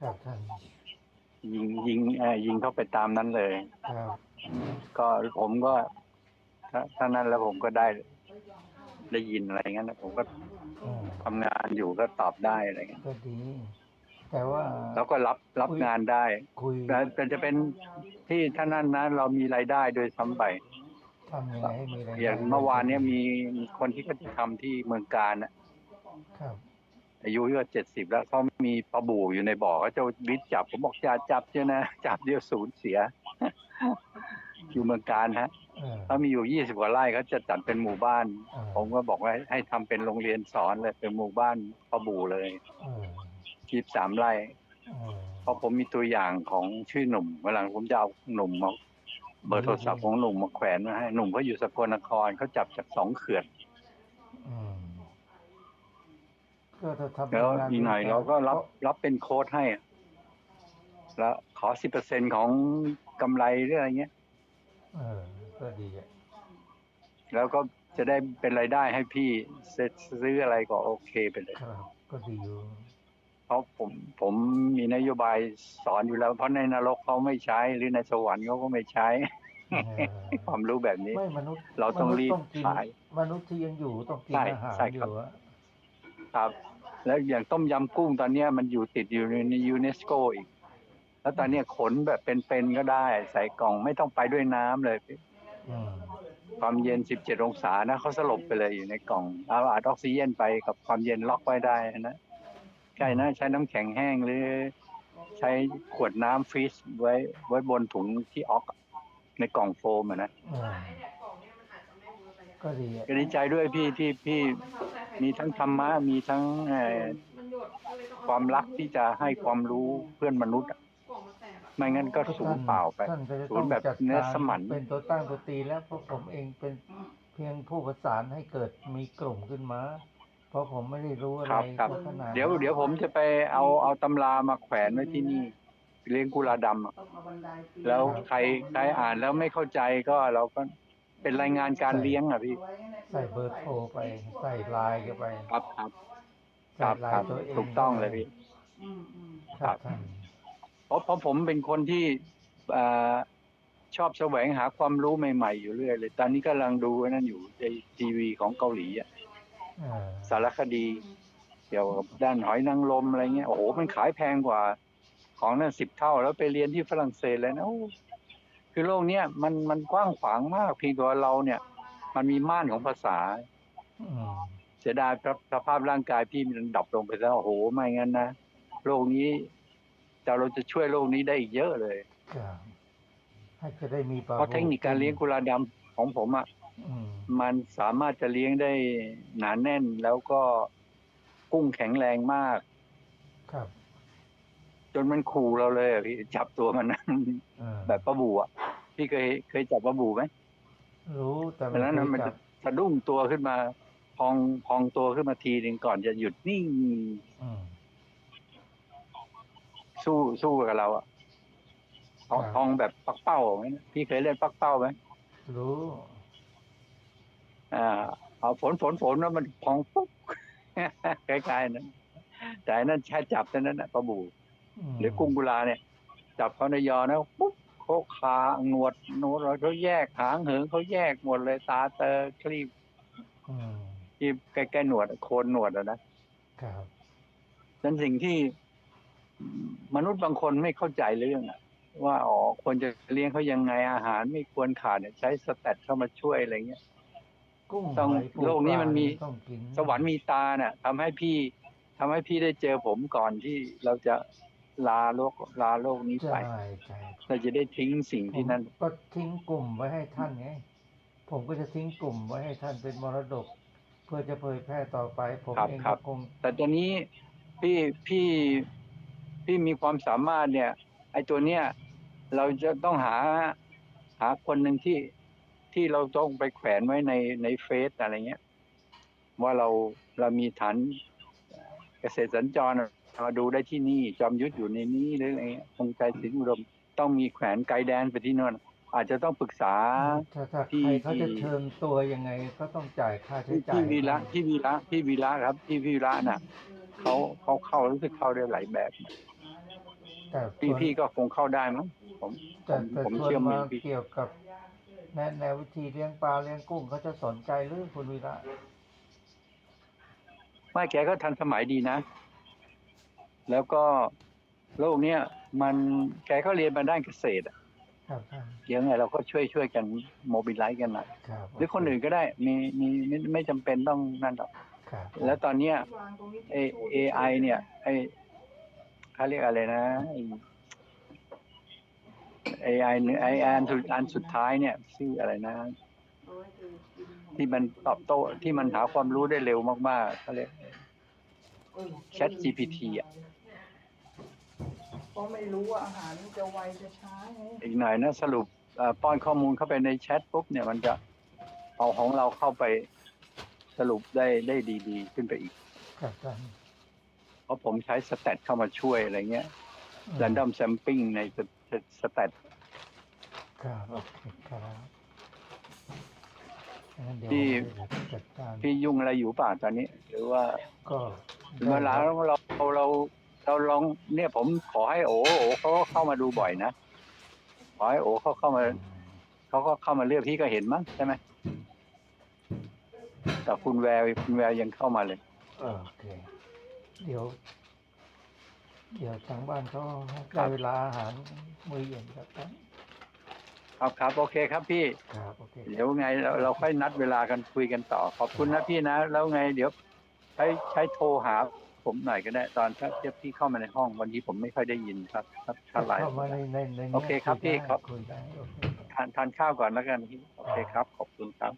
ครับท่านยิงยิงเอ่อยิงเข้าไปตามนั้นเลย ครับก็ผมก็ถ้าถ้านั้นแล้วผมก็ได้ได้ยินอะไรงั้นนะผมก็อืมทำงานอยู่ก็ตอบได้อะไรเงี้ยก็ดี แต่ว่าแล้วก็รับรับงานได้คุยแต่แต่จะเป็นที่ท่านั้นนะเรามีรายได้โดยซ้ำไปทำยังไงให้มีรายได้อย่างเมื่อวานเนี้ยมีมีคนที่เขาจะทำที่เมืองการน่ะครับ อายุก็เจ็ดสิบแล้วเขามีปลาบู่อยู่ในบ่อเขาจะวิทย์จับผมบอกอย่าจับเจ้านะจับเดียวศูนย์เสีย อยู่เมืองการฮะเออเขามีอยู่ยี่สิบกว่าไร่เขาจะจัดเป็นหมู่บ้านเออผมก็บอกว่าให้ให้ทำเป็นโรงเรียนสอนเลยเป็นหมู่บ้านปลาบู่เลยเออยี่สามไร่เออเพราะผมมีตัวอย่างของชื่อหนุ่มเวลาผมจะเอาหนุ่มมาเบอร์โทรศัพท์ของหนุ่มมาแขวนมาให้หนุ่มเขาอยู่สกลนครเขาจับจากสองเขื่อน อืม ก็ถ้าทำแล้วงานอีกหน่อยด้วยเราก็รับพะรับเป็นโค้ดให้อะแล้วขอสิบเปอร์เซ็นของกำไรหรืออะไรเงี้ย เออก็ดีอะแล้วก็จะได้เป็นรายได้ให้พี่ซื้ออะไรก็โอเคไปเลย ครับ ก็ดีอยู่ เพราะผมผมมีนโยบายสอนอยู่แล้ว เพราะในนรกเขาไม่ใช้ หรือในสวรรค์เขาก็ไม่ใช้ เออ ความรู้แบบนี้ ไม่มนุษย์เราต้องรีบมนุษย์กินขายมนุษย์ที่ยังอยู่ต้องกินใช่อาหารใช่อครับ ยู่อะ ครับ แล้วอย่างต้มยำกุ้งตอนเนี้ยมันอยู่ติดอยู่ในยูเนสโกอีก แล้วตอนเนี้ยขนแบบเป็นๆก็ได้ ใส่กล่องไม่ต้องไปด้วยน้ำเลยอืมความเย็น 17 องศานะเขาสลบไปเลยอยู่ในกล่องเอาอัดออกซิเจนไปกับความเย็นล็อกไว้ได้นะใช่นะใช้น้ำแข็งแห้งหรือ ใช้ขวดน้ำฟรีซไว้ไว้บนถุงที่ออกในกล่องโฟมอะนะอืมก็ดีอะก็ดีใจด้วยพี่ที่พี่ มีทั้งธรรมะมีทั้งเอ่อความรักที่จะให้ความรู้เพื่อนมนุษย์อะไม่งั้นก็สูญเปล่าไปท่านก็จะศูต้อนงย์แบบจัดเนื้อการสมันเป็นตัวตั้งตัวตีแล้วเพราะผมเองเป็นเพียงผู้ประสานให้เกิดมีกลุ่มขึ้นมา เพราะผมไม่ได้รู้อะไรครับครับขนาดนั้นเดี๋ยวเดี๋ยวผมจะไปเอาเอาตำรามาแขวนไว้ที่นี่เลี้ยงกุลาดำอะแล้วใครใครอ่านแล้วไม่เข้าใจก็เราก็ เป็นรายงานการเลี้ยงอะพี่ ใส่เบอร์โทรไป ใส่ไลน์เข้าไปครับครับคใส่รับไลครับน์ตัวเองถูกต้องเลยพี่ครับท่านเพราะเพราะผมเป็นคนที่เอ่อชอบแสวงหาความรู้ใหม่ๆอยู่เรื่อยเลย ตอนนี้กำลังดูนั่นอยู่ในทีวีของเกาหลีอะเออสารคดี เกี่ยวกับด้านหอยนางรมอะไรเงี้ยโอ้โหมันขายแพงกว่า ของนั่นสิบเท่า แล้วไปเรียนที่ฝรั่งเศสเลยนะโอ้ คือโลกเนี้ยมันมันกว้างขวางมากเพียงแต่ว่าเราเนี่ย มันมีม่านของภาษาอืมเสียดายสสภาพร่างกายพี่มันดับลงไปแล้วโอ้โหไม่งั้นนะโลกนี้แต่เราจะช่วยโลกนี้ได้อีกเยอะเลยครับให้จะได้มีปลาเพราะเทคนิคการเลี้ยงกุลาดำของผมอะอืมมันสามารถจะเลี้ยงได้หนาแน่นแล้วก็กุ้งแข็งแรงมาก ครับ จนมันขู่เราเลยอะพี่จับตัวมันนะเออแบบปลาบูอะ พี่เคยเคยจับปลาบูไหมรู้ แต่เพราะฉะนั้นไเคน่ะยมันจัจะบสะดุ้งตัวขึ้นมา พองพองตัวขึ้นมาทีหนึ่งก่อนจะหยุดนิ่งอืม สู้สู้กับเราอะพองครับพองแบบปักเป้าไหมนะพี่เคยเล่นปักเป้าไหมรู้ อ่าเอาฝนฝนฝนแล้วมันพองปุ๊บ คล้ายๆนั้นแต่อันนั่นแค่จับเท่านั้นนะปลาบูมหรือกุ้งกุลาเนี่ย จับเขาในยอนะปุ๊บ เขาขาหนวดหนวดเขาแยกหางเหิงเขาแยกหมดเลยตาเตอคลีบอืมที่ใกล้ๆหนวดโคนหนวดอะนะครับนั่นสิ่งที่มนุษย์บางคนไม่เข้าใจเรื่องอะว่าอ๋อควรจะเลี้ยงเขายังไงอาหารไม่ควรขาดเนี่ยใช้สแตทเข้ามาช่วยอะไรเงี้ยกุ้งต้องหอยปูโลกนี้มันมีปลาต้องกินสวรรค์มีตาเนี่ยทำให้พี่ทำให้พี่ได้เจอผมก่อนที่เราจะ ลาโลกลาโลกนี้ไป ใช่ใช่เราจะได้ทิ้งสิ่งที่นั่น ผมก็ทิ้งกลุ่มไว้ให้ท่านไง ผมก็จะทิ้งกลุ่มไว้ให้ท่านเป็นมรดก เพื่อจะเผยแพร่ต่อไป ผมครับเองครัก็บ คง แต่ตอนนี้พี่พี่พี่มีความสามารถเนี่ย ไอ้ตัวเนี้ยเราจะต้องหาหาคนหนึ่งที่ที่เราต้องไปแขวนไว้ในในเฟซอะไรเงี้ย ว่าเราเรามีฐานเกษตรสัญจร มาดูได้ที่นี่ จอมยุทธอยู่ในนี้หรืออะไรเงี้ยคงใจสิงห์อุดมต้องมีแขวนไกด์แดนไปที่นั่นอาจจะต้องปรึกษาถ้าถ้าที่ใครเขาจะที่เชิญตัวยังไงก็ต้องจ่ายค่าใช้พี่จ่ายพี่วีระพี่วีระพี่วีระครับพี่วีระน่ะเขาเขาเข้ารู้สึกเข้าได้หลายแบบแต่พี่ส่วนพี่ก็คงเข้าได้มั้งผมผแต่มแต่ผมส่วนเชื่อมืมาอพี่เกี่ยวกับแนแนววิธีเลี้ยงปลาเลี้ยงกุ้งเขาจะสนใจหรือคุณวีระไม่แกก็ทันสมัยดีนะ แล้วก็โลกเนี้ยมันแกก็เรียนมาด้านเกษตรอะครับท่านเดี๋ยวไงเราก็ช่วยช่วยกันโมบิลไลซ์กันหน่อยครับหรือคนอื่นก็ได้มีมีไม่ไม่จำเป็นต้องนั่นหรอกครับแล้วตอนเนี้ยวางตรงนี้เอเอไอเนี่ยไอเขาเรียกอะไรนะไอไอไออันสุดอันสุดท้ายเนี่ยชื่ออะไรนะเอาไว้เธอกินของที่มันตอบโต้ที่มันหาความรู้ได้เร็วมากๆเขาเรียกเออ Chat GPT อะเพ ราะไม่รู้ว่าอาหารมันจะไวจะช้าไงอีกหน่อยนะสรุปเอ่อป้อนข้อมูลเข้าไปในแชทปุ๊บเนี่ยมันจะเอาของเราเข้าไปสรุปได้ได้ดีๆ ขึ้นไปอีก ครับท่านเพราะผมใช้สแตทเข้ามาช่วยอะไรเงี้ย random sampling ในสแตทครับโอเคครับงั้นเดี๋ยวพี่เดี๋ยวจัดการพี่ยุ่งอะไรอยู่ป่ะตอนนี้ หรือว่าก็เวลาเราเราเรา เราลองเนี่ยผมขอให้โอโอเขาก็เข้ามาดูบ่อยนะขอให้โอเขาเข้ามาอืมเขาก็เข้ามาเลือกพี่ก็เห็นมั้งใช่ไหมแต่คุณแววคุณแววยังเข้ามาเลยโอเค เดี๋ยว เดี๋ยวทางบ้านเขาได้เวลาอาหารมื้อเย็นครับท่านครับครับโอเคครับพี่ ครับโอเคเดี๋ยวไงเราเราค่อยนัดเวลากันคุยกันต่อ ขอบคุณนะพี่นะ แล้วไงเดี๋ยวใช้ใช้โทรหา ผมหน่อยก็ได้ตอนถ้าเทียบพี่เข้ามาในห้องวันนี้ผมไม่ค่อยได้ยินครับครับถ้าไลฟ์เข้ามาในในในนี้โอเคครับยพี่ได้ครับคุยได้โอเคทานทานข้าวก่อนแล้วกันพี่โอเคครับ ขอบคุณครับ